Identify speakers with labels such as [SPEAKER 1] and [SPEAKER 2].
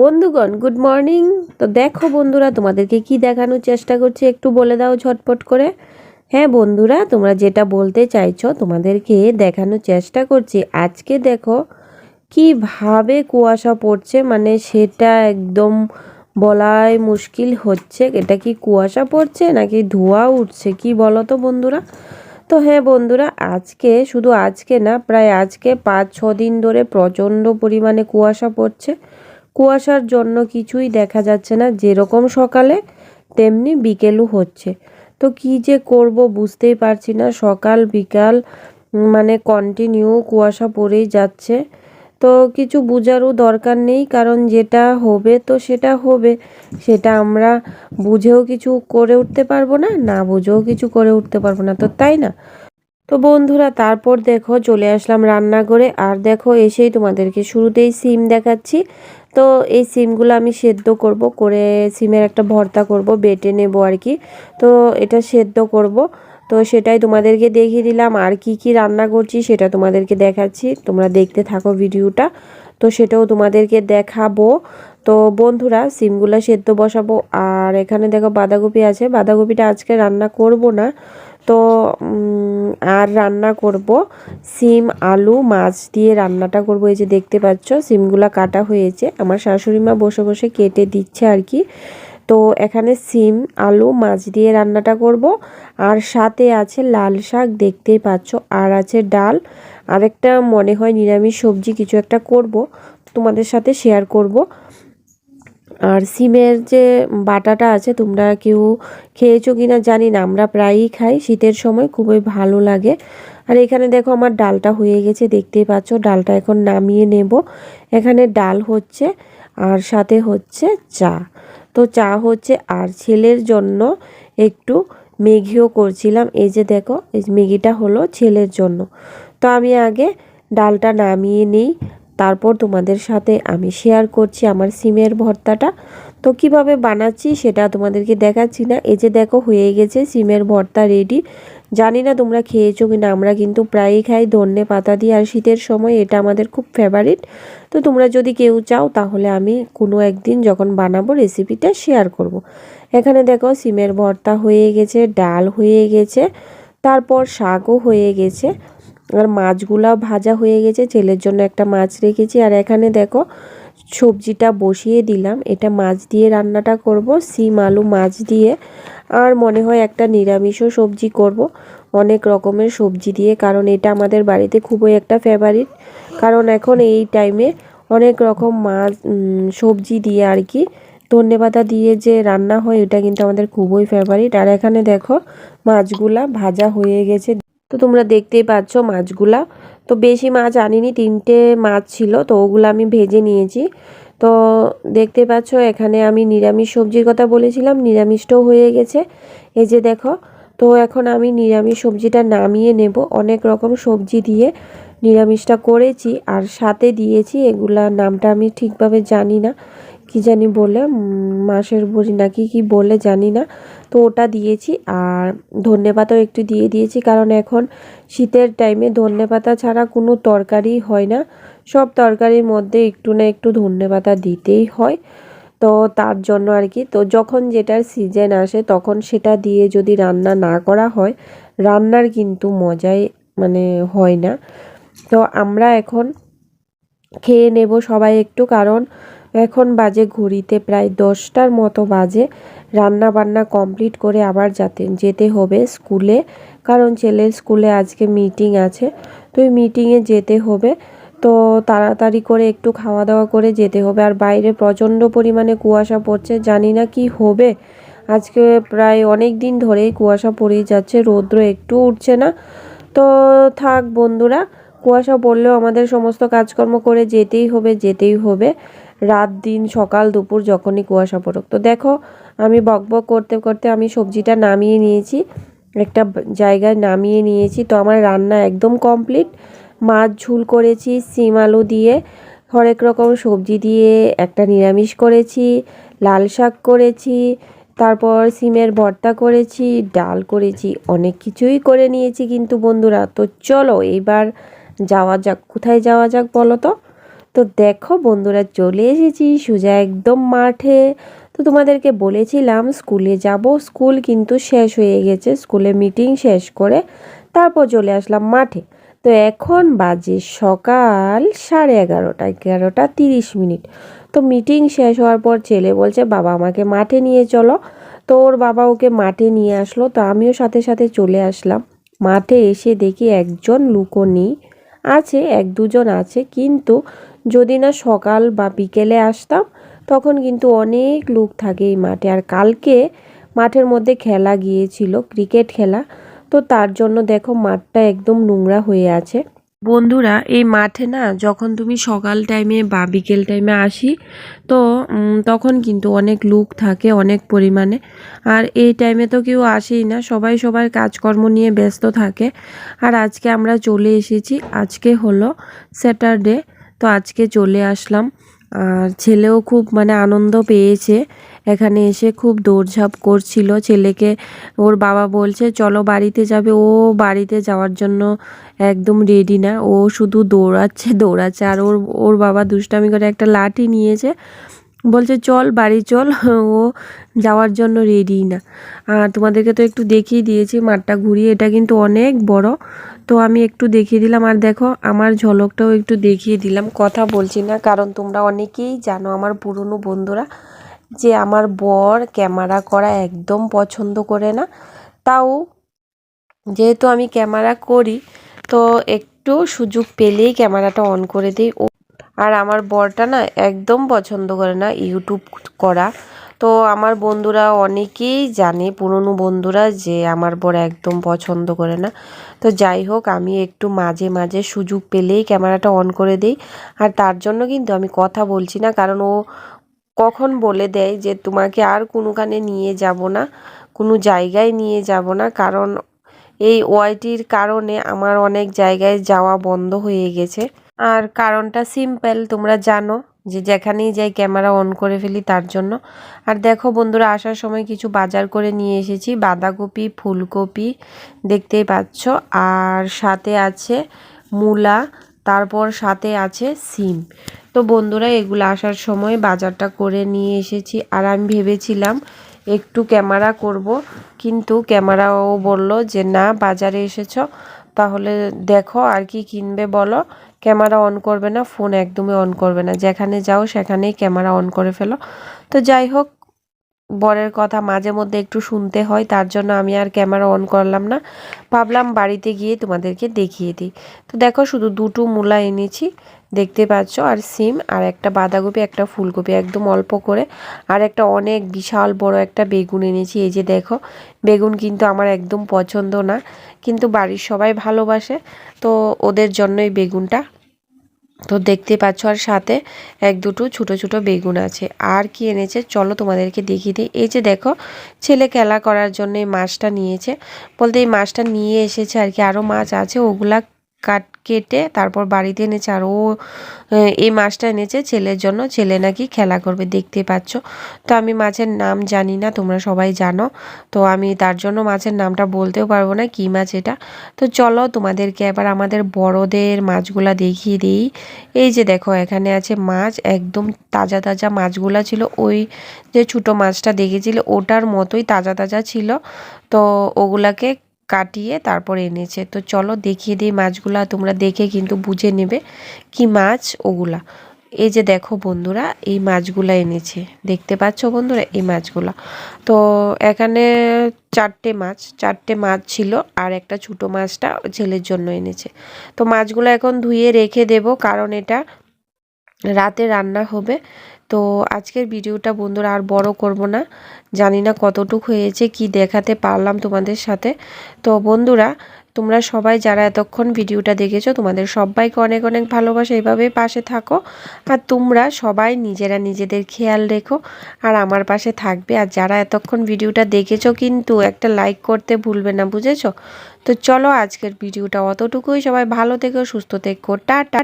[SPEAKER 1] বন্ধুগণ good morning তো দেখো বন্ধুরা, তোমাদেরকে কি দেখানোর চেষ্টা করছি, একটু বলে দাও ঝটপট করে। হ্যাঁ বন্ধুরা, তোমরা যেটা বলতে চাইছো, তোমাদেরকে দেখানোর চেষ্টা করছি। আজকে দেখো, কীভাবে কুয়াশা পড়ছে মানে সেটা একদম বলাই মুশকিল হচ্ছে। এটা কি কুয়াশা পড়ছে, নাকি ধোঁয়া উঠছে, কি বলো তো বন্ধুরা? তো হ্যাঁ বন্ধুরা, আজকে, শুধু আজকে না, প্রায় আজকে পাঁচ ছ দিন ধরে প্রচণ্ড পরিমাণে কুয়াশা পড়ছে। কুয়াশার জন্য কিছুই দেখা যাচ্ছে না। যেরকম সকালে, তেমনি বিকেলও হচ্ছে। তো কি যে করব বুঝতেই পারছি না। সকাল, বিকাল মানে কন্টিনিউ কুয়াশা পড়েই যাচ্ছে। তো কিছু বোঝারও দরকার নেই, কারণ যেটা হবে তো সেটা হবে। সেটা আমরা বুঝেও কিছু করে উঠতে পারব না না বুঝেও কিছু করে উঠতে পারব না। তো তাই না? তো বন্ধুরা, তারপর দেখো চলে আসলাম রান্না করে আর দেখো এসেই তোমাদেরকে শুরুতেই সিম দেখাচ্ছি। তো এই সিমগুলো আমি সেদ্ধ করব, করে সিমের একটা ভর্তা করব, বেটে নেব আর কি। তো এটা সেদ্ধ করব। তো সেটাই তোমাদেরকে দেখিয়ে দিলাম। আর কি কি রান্না করছি সেটা তোমাদেরকে দেখাচ্ছি। তোমরা দেখতে থাকো ভিডিওটা। তো সেটাও তোমাদেরকে দেখাবো। তো বন্ধুরা, সিমগুলো সেদ্ধ বসাবো। আর এখানে দেখো বাঁধাকপি আছে। বাঁধাকপিটা আজকে রান্না করব না। তো আর রান্না করব। সিম, আলু, মাছ দিয়ে রান্নাটা করব। এই যে দেখতে পাচ্ছ, সিমগুলা কাটা হয়েছে। আমার শাশুড়ি মা বসে বসে কেটে দিচ্ছে আর কি। তো, এখানে সিম, আলু, মাছ দিয়ে রান্নাটা করব। আর সাথে আছে লাল শাক, দেখতেই পাচ্ছ। আর আছে ডাল। আরেকটা মনে হয় নিরামিষ সবজি কিছু একটা করব। তোমাদের সাথে শেয়ার করব। আর সিমের যে বাটাটা আছে, তোমরা কেউ খেয়েছো কি না জানি না, আমরা প্রায়ই খাই, শীতের সময় খুবই ভালো লাগে। আর এখানে দেখো আমার ডালটা হয়ে গেছে, দেখতেই পাচ্ছ, ডালটা এখন নামিয়ে নেব। এখানে ডাল হচ্ছে আর সাথে হচ্ছে চা। তো চা হচ্ছে, আর ছেলের জন্য একটু মেঘিও করছিলাম। এই যে দেখো, এই মেঘিটা হলো ছেলের জন্য। তো আমি আগে ডালটা নামিয়ে নিই তারপর তোমাদের সাথে আমি শেয়ার করছি আমার সিমের ভর্তাটা। তো কীভাবে বানাচ্ছি সেটা তোমাদেরকে দেখাচ্ছি না। এই যে দেখো, হয়ে গেছে সিমের ভর্তা রেডি জানি না তোমরা খেয়েছো কিনা, আমরা কিন্তু প্রায়ই খাই ধন্যে পাতা দিয়ে। আর শীতের সময় এটা আমাদের খুব ফেভারিট তো তোমরা যদি কেউ চাও, তাহলে আমি কোনো একদিন যখন বানাবো রেসিপিটা শেয়ার করব। এখানে দেখো, সিমের ভর্তা হয়ে গেছে, ডাল হয়ে গেছে, তারপর শাকও হয়ে গেছে। আর মাছগুলা ভাজা হয়ে গেছে। ছেলের জন্য একটা মাছ রেখেছি। আর এখানে দেখো, সবজিটা বসিয়ে দিলাম। এটা মাছ দিয়ে রান্নাটা করব, সিম, আলু, মাছ দিয়ে। আর মনে হয় একটা নিরামিষও সবজি করব। অনেক রকমের সবজি দিয়ে, কারণ এটা আমাদের বাড়িতে খুবই একটা ফেভারিট কারণ এখন এই টাইমে অনেক রকম মাছ সবজি দিয়ে আর কি, ধন্যবাদা দিয়ে যে রান্না হয়, এটা কিন্তু আমাদের খুবই ফেভারিট আর এখানে দেখো, মাছগুলা ভাজা হয়ে গেছে। তো তোমরা দেখতেই পাচ্ছ মাছগুলা। তো বেশি মাছ আনিনি, তিনটে মাছ ছিল, তো ওগুলো আমি ভেজে নিয়েছি। তো দেখতে পাচ্ছ এখানে আমি নিরামিষ সবজির কথা বলেছিলাম, নিরামিষটাও হয়ে গেছে। এই যে দেখো, তো এখন আমি নিরামিষ সবজিটা নামিয়ে নেব। অনেক রকম সবজি দিয়ে নিরামিষটা করেছি, আর সাথে দিয়েছি, এগুলা নামটা আমি ঠিকভাবে জানি না। কি জানি বলে মাসের বড়ি নাকি কি বলে জানি না। তো ওটা দিয়েছি আর ধনে পাতাও একটু দিয়ে দিয়েছি, কারণ এখন শীতের টাইমে ধনে পাতা ছাড়া কোনো তরকারি হয় না। সব তরকারির মধ্যে একটু না একটু ধনে পাতা দিতেই হয়। তো তার জন্য আর কি, তো যখন যেটার সিজন আসে তখন সেটা দিয়ে যদি রান্না না করা হয়, রান্নার কিন্তু মজাই মানে হয় না। তো আমরা এখন খেয়ে নেব সবাই একটু, কারণ এখন বাজে ঘড়িতে প্রায় দশটার মতো বাজে। রান্না বান্না কমপ্লিট করে আবার যাতে যেতে হবে স্কুলে, কারণ ছেলের স্কুলে আজকে মিটিং আছে। তো ওই মিটিংয়ে যেতে হবে। তো তাড়াতাড়ি করে একটু খাওয়া দাওয়া করে যেতে হবে। আর বাইরে প্রচণ্ড পরিমাণে কুয়াশা পড়ছে, জানি না কি হবে। আজকে প্রায় অনেক দিন ধরেই কুয়াশা পড়েই যাচ্ছে, রৌদ্র একটু উঠছে না। তো থাক বন্ধুরা, কুয়াশা পড়লেও আমাদের সমস্ত কাজকর্ম করে যেতেই হবে যেতেই হবে। রাত দিন সকাল দুপুর যখনই কুয়াশা পড়ুক। তো দেখো, আমি বকবক করতে করতে আমি সবজিটা নামিয়ে নিয়েছি, একটা জায়গায় নামিয়ে নিয়েছি। তো আমার রান্না একদম কমপ্লিট। মাছ ঝুল করেছি, সিম আলু দিয়ে, হরেক রকম সবজি দিয়ে একটা নিরামিষ করেছি, লাল শাক করেছি, তারপর সিমের ভর্তা করেছি, ডাল করেছি, অনেক কিছুই করে নিয়েছি কিন্তু বন্ধুরা। তো চলো, এইবার যাওয়া যাক। কোথায় যাওয়া যাক বলো তো? তো দেখো বন্ধুরা, চলে এসেছি সোজা একদম মাঠে। তো তোমাদেরকে বলেছিলাম স্কুলে যাব, স্কুল কিন্তু শেষ হয়ে গেছে, স্কুলে মিটিং শেষ করে তারপর চলে আসলাম মাঠে। তো এখন বাজে সকাল সাড়ে এগারোটা এগারোটা তিরিশ মিনিট। তো মিটিং শেষ হওয়ার পর ছেলে বলছে, বাবা, আমাকে মাঠে নিয়ে চলো। তো ওর বাবা ওকে মাঠে নিয়ে আসলো, তো আমিও সাথে সাথে চলে আসলাম। মাঠে এসে দেখি একজন লুকো নেই আছে, এক দুজন আছে, কিন্তু যদি না সকাল বা বিকেলে আসতাম, তখন কিন্তু অনেক লোক থাকে এই মাঠে। আর কালকে মাঠের মধ্যে খেলা গিয়েছিল, ক্রিকেট খেলা। তো তার জন্য দেখো মাঠটা একদম নোংরা হয়ে আছে। বন্ধুরা, এই মাঠে না যখন তুমি সকাল টাইমে বা বিকেল টাইমে আসি, তো তখন কিন্তু অনেক লোক থাকে অনেক পরিমাণে। আর এই টাইমে তো কেউ আসেই না, সবাই সবার কাজকর্ম নিয়ে ব্যস্ত থাকে। আর আজকে আমরা চলে এসেছি, আজকে হলো স্যাটারডে তো আজকে চলে আসলাম। আর ছেলেও খুব মানে আনন্দ পেয়েছে। এখানে এসে খুব দৌড়ঝাঁপ করছিল। ছেলেকে ওর বাবা বলছে, চলো বাড়িতে যাবে। ও বাড়িতে যাওয়ার জন্য একদম রেডি না। ও শুধু দৌড়াচ্ছে দৌড়াচ্ছে। আর ওর ওর বাবা দুষ্টামি করে একটা লাঠি নিয়েছে। বলছে, চল বাড়ি, চল। ও যাওয়ার জন্য রেডি না। আর তোমাদেরকে তো একটু দেখিয়ে দিয়েছি, মাঠটা ঘুরিয়ে। এটা কিন্তু অনেক বড়। তো আমি একটু দেখিয়ে দিলাম। আর দেখো, আমার ঝলকটাও একটু দেখিয়ে দিলাম। কথা বলছি না, কারণ তোমরা অনেকেই জানো, আমার পুরনো বন্ধুরা, যে আমার বর ক্যামেরা করা একদম পছন্দ করে না। তাও যেহেতু আমি ক্যামেরা করি, তো একটু সুযোগ পেলেই ক্যামেরাটা অন করে দিই। আর আমার বরটা না একদম পছন্দ করে না ইউটিউব করা। তো আমার বন্ধুরা অনেকেই জানে, পুরনো বন্ধুরা, যে আমার বর একদম পছন্দ করে না। তো যাই হোক, আমি একটু মাঝে মাঝে সুযোগ পেলেই ক্যামেরাটা অন করে দিই। আর তার জন্য কিন্তু আমি কথা বলছি না, কারণ ও কখন বলে দেয় যে তোমাকে আর কোনোখানে নিয়ে যাব না, কোনো জায়গায় নিয়ে যাব না। কারণ এই ওয়াইটির কারণে আমার অনেক জায়গায় যাওয়া বন্ধ হয়ে গেছে। আর কারণটা সিম্পল তোমরা জানো। যে যেখানেই যাই ক্যামেরা অন করে ফেলি তার জন্য। আর দেখো বন্ধুরা, আসার সময় কিছু বাজার করে নিয়ে এসেছি। বাঁধাকপি, ফুলকপি দেখতেই পাচ্ছ। আর সাথে আছে মূলা, তারপর সাথে আছে সিম। তো বন্ধুরা, এগুলো আসার সময় বাজারটা করে নিয়ে এসেছি। আর আমি ভেবেছিলাম একটু ক্যামেরা করব, কিন্তু ক্যামেরাও বলল যে, না, বাজারে এসেছ, তাহলে দেখো আর কি কিনবে বলো। ক্যামেরা অন করবে না, ফোন একদমই অন করবে না। যেখানে যাও সেখানেই ক্যামেরা অন করে ফেলো। তো যাই হোক, বরের কথা মাঝে মধ্যে একটু শুনতে হয়, তার জন্য আমি আর ক্যামেরা অন করলাম না। ভাবলাম বাড়িতে গিয়ে তোমাদেরকে দেখিয়ে দিই। তো দেখো, শুধু দুটো মূলা এনেছি, দেখতে পাচ্ছ, আর সিম, আর একটা বাঁধাকপি, একটা ফুলকপি, একদম অল্প করে। আর একটা অনেক বিশাল বড় একটা বেগুন এনেছি, এই যে দেখো, বেগুন কিন্তু আমার একদম পছন্দ না। কিন্তু বাড়ির সবাই ভালোবাসে, তো ওদের জন্যই বেগুনটা। তো দেখতে পাচ্ছ আর সাথে এক দুটো ছোটো ছোটো বেগুন আছে। আর কি এনেছে? চলো তোমাদেরকে দেখিয়ে দিই। এই যে দেখো, ছেলে খেলা করার জন্য এই মাছটা নিয়েছে। বলতে এই মাছটা নিয়ে এসেছে আর কি। আরও মাছ আছে, ওগুলা কাট কেটে তারপর বাড়িতে এনেছে। আর ও এই মাছটা এনেছে ছেলের জন্য। ছেলে নাকি খেলা করবে, দেখতে পাচ্ছ। তো আমি মাছের নাম জানি না, তোমরা সবাই জানো। তো আমি তার জন্য মাছের নামটা বলতেও পারব না, কী মাছ এটা। তো চলো তোমাদেরকে এবার আমাদের বড়দের মাছগুলা দেখিয়ে দিই। এই যে দেখো, এখানে আছে মাছ, একদম তাজা তাজা মাছগুলা ছিল। ওই যে ছোটো মাছটা দেখেছিলে, ওটার মতোই তাজা তাজা ছিল। তো ওগুলাকে কাটিয়ে তারপর এনেছে। তো চলো দেখিয়ে দিই মাছগুলা, তোমরা দেখে কিন্তু বুঝে নেবে কি মাছ ওগুলা। এই যে দেখো বন্ধুরা, এই মাছগুলা এনেছে। দেখতে পাচ্ছ বন্ধুরা, এই মাছগুলা। তো এখানে চারটে মাছ চারটে মাছ ছিল আর একটা ছোটো মাছটা ছেলের জন্য এনেছে। তো মাছগুলো এখন ধুয়ে রেখে দেব, কারণ এটা রাতে রান্না হবে। তো আজকের ভিডিওটা বন্ধুরা আর বড় করব না। জানি না কতটুক হয়েছে, কি দেখাতে পারলাম তোমাদের সাথে। তো বন্ধুরা, তোমরা সবাই যারা এতক্ষণ ভিডিওটা দেখেছ, তোমাদের সবাইকে অনেক অনেক ভালোবাসা। এভাবেই পাশে থাকো। আর তোমরা সবাই নিজেরা নিজেদের খেয়াল রেখো আর আমার পাশে থাকবে। আর যারা এতক্ষণ ভিডিওটা দেখেছ, কিন্তু একটা লাইক করতে ভুলবে না, বুঝেছ? তো চলো আজকের ভিডিওটা অতটুকুই। সবাই ভালো থেকো, সুস্থ থেকো। টাটা।